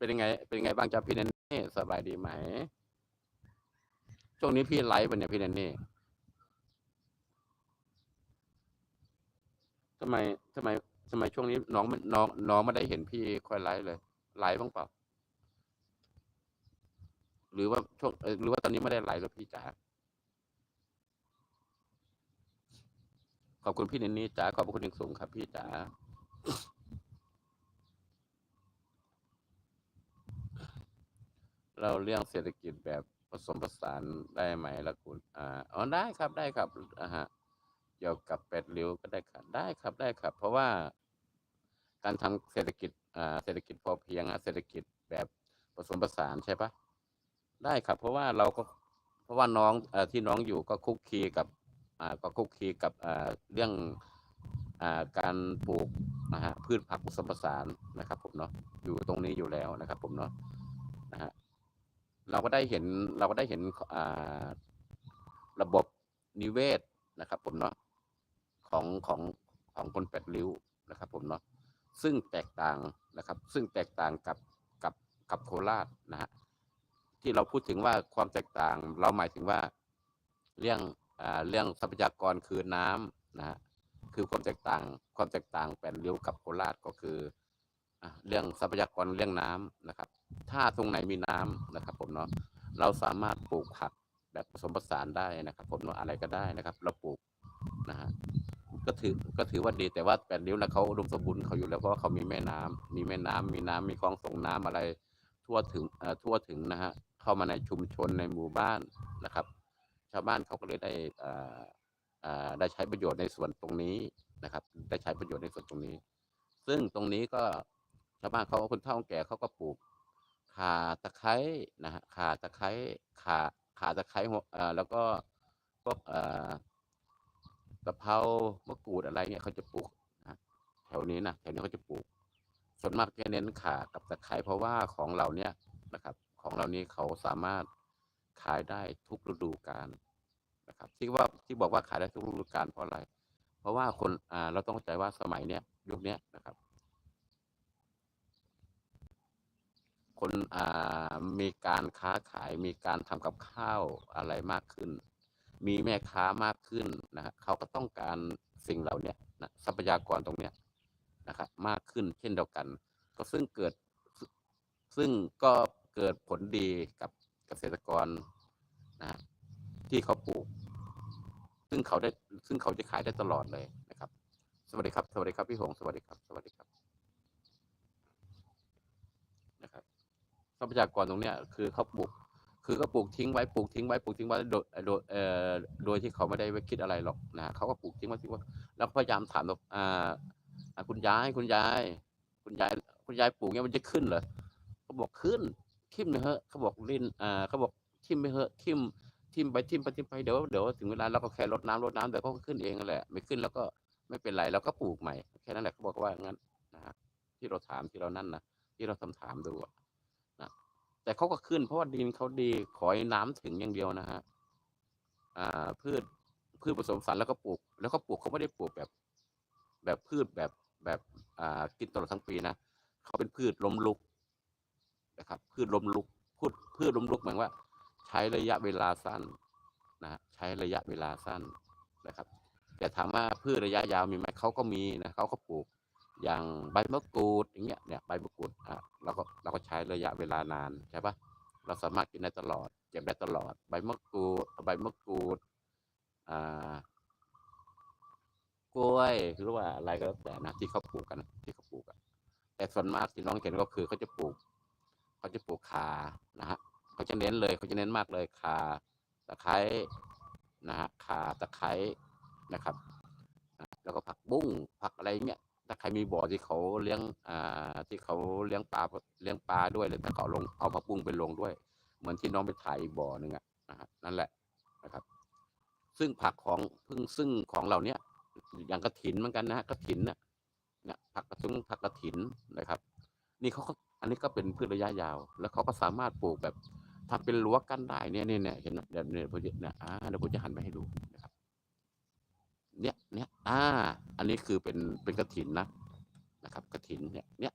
เป็นยังไง เป็นยังไงบ้างจ๊ะพี่แนนนี่สบายดีไหม ช่วงนี้พี่ไลฟ์ปะเนี่ยพี่แนนนี่ทำไมทำไมทำไมช่วงนี้น้องมันน้องน้องไม่ได้เห็นพี่ค่อยไลฟ์เลย ไลฟ์บ้างเปล่า หรือว่าช่วงหรือว่าตอนนี้ไม่ได้ไลฟ์แล้วพี่จ๋าขอบคุณพี่เนนนี่จ๋าขอบคุณอย่างสูงครับพี่จ๋า เราเรื่องเศรษฐกิจแบบผสมผสานได้ไหมล่ะคุณอ่าอ๋อได้ครับได้ครับอ่าฮะเกี่ยวกับเป็ดริ้วก็ได้ครับได้ครับได้ครับ เพราะว่า การทำเศรษฐกิจอ่าเศรษฐกิจพอเพียงอะเศรษฐกิจแบบผสมผสานใช่ปะได้ครับ เพราะว่าเราก็เพราะว่าน้องอ่อที่น้องอยู่ก็คุกคีกับอ่าก็คุกคีกับอ่าเรื่องอ่าการปลูกนะฮะพืชผักผสมผสานนะครับ ผมเนาะอยู่ตรงนี้อยู่แล้วนะครับ ผมเนาะนะฮะ เราก็ได้เห็นเราก็ได้เห็นอ่าระบบนิเวศนะครับผมเนาะของของของคนแปดริ้วนะครับผมเนาะซึ่งแตกต่างนะครับ ซึ่งแตกต่างกับกับกับโคราชนะฮะที่เราพูดถึงว่าความแตกต่างเราหมายถึงว่าเรื่องอ่าเรื่องทรัพยากรคือน้ำนะฮะคือความแตกต่างความแตกต่างแปดริ้วกับโคราชก็คือ เรื่องทรัพยากรเรื่องน้ำนะครับ ถ้าตรงไหนมีน้ำนะครับ ผมเนาะเราสามารถปลูกผักแบบผสมผสานได้นะครับ ผมเนาะอะไรก็ได้นะครับ เราปลูกนะฮะก็ถือก็ถือว่าดีแต่ว่าแปดริ้วนะเขาอุดมสมบูรณ์เขาอยู่แล้วเพราะว่าเขามีแม่น้ำมีแม่น้ำมีน้ำมีคลองส่งน้ำอะไร ทั่วถึงเอ่อทั่วถึงนะฮะเข้ามาในชุมชนในหมู่บ้านนะครับ ชาวบ้านเขาก็เลยได้อ่าอ่าได้ใช้ประโยชน์ในส่วนตรงนี้นะครับ ได้ใช้ประโยชน์ในส่วนตรงนี้ ซึ่งตรงนี้ก็ ชาวบ้านเขาคนเฒ่าคนแก่เขาก็ปลูกข่าตะไคร้นะฮะข่าตะไคร้ข่าข่าตะไคร้หัวเอ่อแล้วก็พวกเอ่อกะเพรามะกรูดอะไรเนี่ยเขาจะปลูกนะแถวนี้นะแถวนี้เขาจะปลูก ส่วนมากจะเน้นข่ากับตะไคร้เพราะว่าของเราเนี่ยนะครับ ของเรานี้เขาสามารถขายได้ทุกฤดูกาลนะครับ ที่ว่าที่บอกว่าขายได้ทุกฤดูกาลเพราะอะไร เพราะว่าคนอ่าเราต้องเข้าใจว่าสมัยเนี้ยยุคเนี้ยนะครับ คนมีการค้าขายมีการทำกับข้าวอะไรมากขึ้น มีแม่ค้ามากขึ้นนะฮะเขาก็ต้องการสิ่งเหล่านี้นะทรัพยากรตรงเนี้ยนะครับมากขึ้นเช่นเดียวกัน ก็ซึ่งเกิดซึ่งก็เกิดผลดีกับเกษตรกรนะที่เขาปลูก ซึ่งเขาได้ซึ่งเขาจะขายได้ตลอดเลยนะครับ สวัสดีครับ สวัสดีครับพี่หงสวัสดีครับสวัสดีครับ ทรัพยากรตรงเนี้ยคือเขาปลูก คือก็ปลูกทิ้งไว้ปลูกทิ้งไว้ปลูกทิ้งไว้โดยโดยเอ่อโดยที่เขาไม่ได้ไปคิดอะไรหรอกนะเขาก็ปลูกทิ้งไว้ทิ้งไว้แล้วพยายามถามว่าอ่าอ่าคุณยายคุณยาย คุณยายคุณยายปลูกเนี้ยมันจะขึ้นเหรอเขาบอกขึ้นทิ่มไปเถอะเขาบอกลิ้นอ่าเขาบอกทิ่มไปเถอะทิ่มทิ่มไปทิ่มไปทิ่มไปเดี๋ยวเดี๋ยวถึงเวลาเราก็แค่รดน้ำรดน้ำเดี๋ยวก็ขึ้นเองนั่นแหละ ไม่ขึ้นแล้วก็ไม่เป็นไรเราก็ปลูกใหม่แค่นั้นแหละเขาบอกว่างั้นนะที่เราถามที่เรานั่นนะที่เราทำถามดูอะนะ แต่เขาก็ขึ้นเพราะว่าดินเขาดีขอให้น้ำถึงอย่างเดียวนะฮะอ่าพืชพืชผสมสานแล้วก็ปลูก แล้วก็ปลูกเขาไม่ได้ปลูกแบบ แบบพืชแบบแบบอ่ากินตลอดทั้งปีนะเขาเป็นพืชล้มลุกนะครับ พืชล้มลุกพืชพืชล้มลุกหมายว่า ใช้ระยะเวลาสั้นนะฮะใช้ระยะเวลาสั้นนะครับ แต่ถามว่าพืชระยะยาวมีไหมเขาก็มีนะเขาก็ปลูก อย่างใบมะกรูดอย่างเงี้ยเนี่ยใบมะกรูดอะเราก็เราก็ใช้ระยะเวลานานใช่ปะเราสามารถกินได้ตลอดเก็บได้ตลอด ใบมะกรูดใบมะกรูดอ่ากล้วยหรือว่าอะไรก็แล้วแต่นะที่เขาปลูกกันที่เขาปลูกกันแต่ส่วนมากที่น้องเห็นก็คือเขาจะปลูกเขาจะปลูกคานะฮะเขาจะเน้นเลยเขาจะเน้นมากเลยคาตะไคร้นะฮะคาตะไคร้นะครับ แล้วก็ผักบุ้งผักอะไรเงี้ย ถ้าใครมีบ่อที่เขาเลี้ยงอ่าที่เขาเลี้ยงปลาเลี้ยงปลาด้วยหรือถ้าเขาลงเอาผักบุ้งไปลงด้วย เหมือนที่น้องไปถ่ายบ่อหนึ่งอะนะฮะนั่นแหละนะครับ ซึ่งผักของพึ่งซึ่งของเราเนี้ยอย่างกระถินเหมือนกันนะกระถินนะเนี่ยผักกระซุ้งผักกระถินนะครับ นี่เขาก็อันนี้ก็เป็นพืชระยะยาว แล้วเขาก็สามารถปลูกแบบทำเป็นรั้วกั้นได้เนี่ยเนี่ยเห็นไหมเดี๋ยวเนี่ยผมจะเนี่ยอ่าเดี๋ยวผมจะหันไปให้ดู เนี้ยเนี้ยอ่า อันนี้คือเป็นเป็นกระถินนะนะครับกระถินเนี่ยเนี้ย